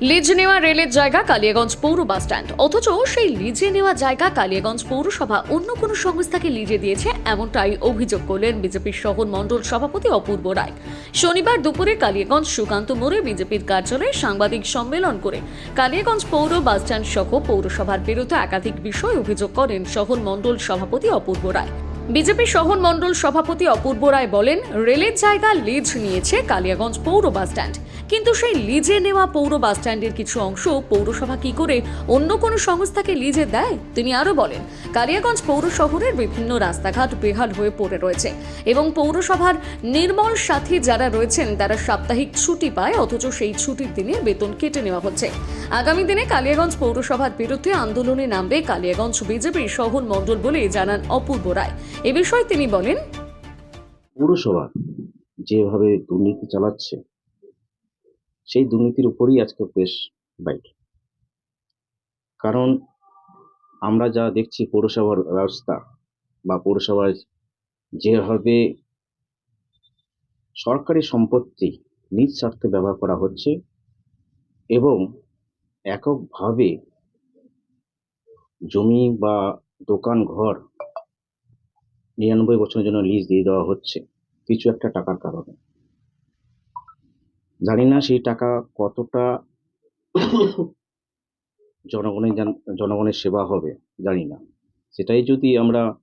Lease নেওয়া রেলের জায়গা কালিয়াগঞ্জ পৌর বাস স্ট্যান্ড। অথচ সেই লিজে নেওয়া জায়গা কালিয়াগঞ্জ পৌরসভা অন্য কোনো সংস্থাকে লিজে দিয়েছে এমনটাই অভিযোগ করলেন বিজেপির শহর মণ্ডল সভাপতি অপূর্ব রায়। শনিবার দুপুরে কালিয়াগঞ্জ সুকান্ত মোড়ে বিজেপির কার্যালয়ে সাংবাদিক সম্মেলন করে কালিয়াগঞ্জ পৌর বাস স্ট্যান্ড সহ পৌরসভার বিরুদ্ধে একাধিক বিষয় অভিযোগ করেন শহর মণ্ডল সভাপতি অপূর্ব রায়। বিজেপি শহর মণ্ডল সভাপতি অপূর্ব রায় বলেন, রেলের জায়গা লিজ নিয়েছে কালিয়াগঞ্জ পৌর বাস স্ট্যান্ড। কিন্তু সেই লিজে নেওয়া পৌর বাস স্ট্যান্ডের কিছু অংশ পৌরসভা কি করে অন্য কোনো সংস্থাকে লিজে দেয়? তিনি আরও বলেন, কালিয়াগঞ্জ পৌর শহরের বিভিন্ন রাস্তাঘাট বেহাল হয়ে পড়ে রয়েছে এবং পৌরসভার নির্মল সাথী যারা রয়েছেন, তারা সাপ্তাহিক ছুটি পায়, অথচ সেই ছুটির দিনে বেতন কেটে নেওয়া হচ্ছে। আগামী দিনে কালিয়াগঞ্জ পৌরসভার বিরুদ্ধে আন্দোলনে নামবে কালিয়াগঞ্জ বিজেপির শহর মণ্ডল বলে জানান অপূর্ব রায়। এ বিষয়ে তিনি বলেন, পৌরসভা যেভাবে দুর্নীতি চালাচ্ছে, সেই দুর্নীতির উপরই আজকে প্রেস বাইট। কারণ আমরা যা দেখছি পৌরসভার ব্যবস্থা বা পৌরসভায় যেভাবে সরকারি সম্পত্তি নিজ স্বার্থে ব্যবহার করা হচ্ছে এবং এককভাবে জমি বা দোকান ঘর নিরানব্বই বছরের জন্য লিজ দিয়ে দেওয়া হচ্ছে। কিছু একটা টাকার কারণে। জানি না সেই টাকা কতটা জনগণের জনগণের সেবা হবে, জানি না। সেটাই যদি আমরা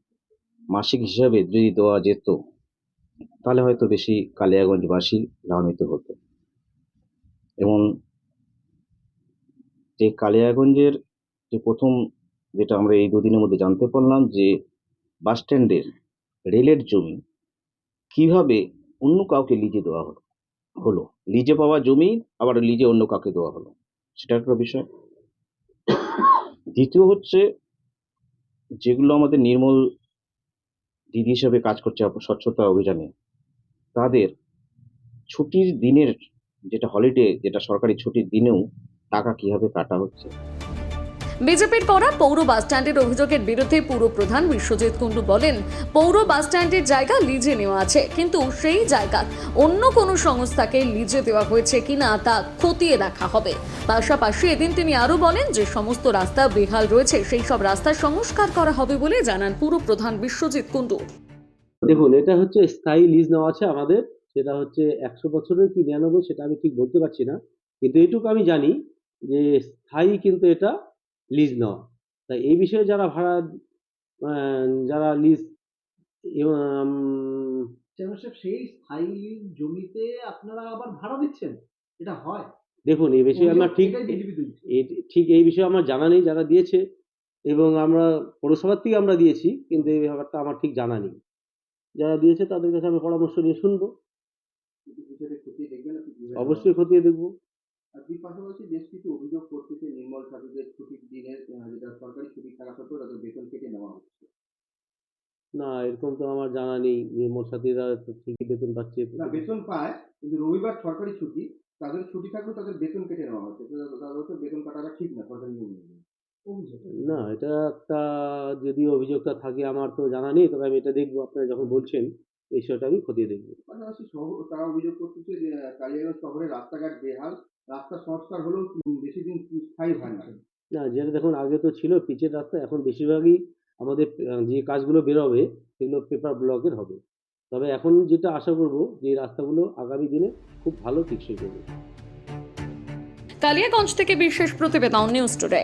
মাসিক হিসাবে যদি দেওয়া যেত, তাহলে হয়তো বেশি কালিয়াগঞ্জবাসী লাভান্বিত হতো। এবং যে কালিয়াগঞ্জের যে প্রথম, যেটা আমরা এই দুদিনের মধ্যে জানতে পারলাম যে বাস স্ট্যান্ডের রেলের জমি, কীভাবে অন্য কাউকে লিজে দেওয়া হলো? হলো, লিজে পাওয়া জমি, আবার লিজে অন্য কাউকে দেওয়া হলো? সেটা একটা বিষয়। দ্বিতীয় হচ্ছে, যেগুলো আমাদের নির্মল দিদি হিসাবে কাজ করছে স্বচ্ছতা অভিযানে, তাদের ছুটির দিনের, যেটা হলিডে যেটা সরকারি ছুটির দিনেও টাকা কীভাবে কাটা হচ্ছে? বিজেপির পৌর বাস স্ট্যান্ডের অভিযোগের বিরুদ্ধে পুর প্রধান বিশ্বজিৎ কুণ্ডু বলেন, পৌর বাস স্ট্যান্ডের জায়গা লিজে নেওয়া আছে, কিন্তু সেই জায়গা অন্য কোনো সংস্থাকে লিজে দেওয়া হয়েছে কিনা তা খতিয়ে দেখা হবে। পাশাপাশি এদিন তিনি আরও বলেন যে সমস্ত রাস্তা বেহাল রয়েছে, সেই সব রাস্তার সংস্কার করা হবে বলে জানান পুর প্রধান বিশ্বজিৎ কুণ্ডু। দেখুন, এটা হচ্ছে স্থায়ী লিজ নেওয়া আছে আমাদের, সেটা হচ্ছে একশো বছরের কি নিরানব্বই সেটা আমি ঠিক বলতে পারছি না, কিন্তু এটুকু আমি জানি যে স্থায়ী কিন্তু এটা লিজ নেওয়া। তাই এই বিষয়ে যারা ভাড়া যারা লিজ সেই স্থায়ী জমিতে আপনারা আবার ভাড়া দিচ্ছেন? এটা হয়। দেখুন এই বিষয়ে আমার ঠিক ঠিক এই বিষয়ে আমার জানা নেই যারা দিয়েছে এবং আমরা পৌরসভার থেকে আমরা দিয়েছি কিন্তু এই ব্যাপারটা আমার ঠিক জানা নেই। যারা দিয়েছে তাদের কাছে আমি পরামর্শ নিয়ে শুনব। অবশ্যই খতিয়ে দেখব। আর পাশাপাশি বেশ কিছু অভিযোগ করতেছে নির্মল ঠাকুরের ছুটির দিনে যেটা সরকারি ছুটি থাকা সত্ত্বেও তাদের বেতন কেটে নেওয়া হচ্ছে। না এরকম তো আমার জানা নেই। নির্মল সাথীরা তো ঠিকই বেতন পাচ্ছে। না বেতন পায় কিন্তু রবিবার সরকারি ছুটি তাদের ছুটি থাকলেও তাদের বেতন কেটে নেওয়া হচ্ছে। তো তাদের হচ্ছে বেতন কাটাটা ঠিক না সরকারি নিয়ম অনুযায়ী। না এটা একটা যদি অভিযোগটা থাকে আমার তো জানা নেই তবে আমি এটা দেখব। আপনারা যখন বলছেন এই বিষয়টা আমি খতিয়ে দেখব। তারা অভিযোগ করতেছে যে কালিয়াগঞ্জ শহরে রাস্তাঘাট বেহাল রাস্তা সংস্কার হলেও বেশি দিন স্থায়ী হয় না। না যেটা দেখুন আগে তো ছিল পিচের রাস্তা এখন বেশিরভাগই আমাদের যে কাজগুলো বেরোবে সেগুলো পেপার ব্লকের হবে। তবে এখন যেটা আশা করব যে রাস্তাগুলো আগামী দিনে খুব ভালো টিকসই করবে কালিয়াগঞ্জ থেকে বিশেষ প্রতিবেদন নিউজ টুডে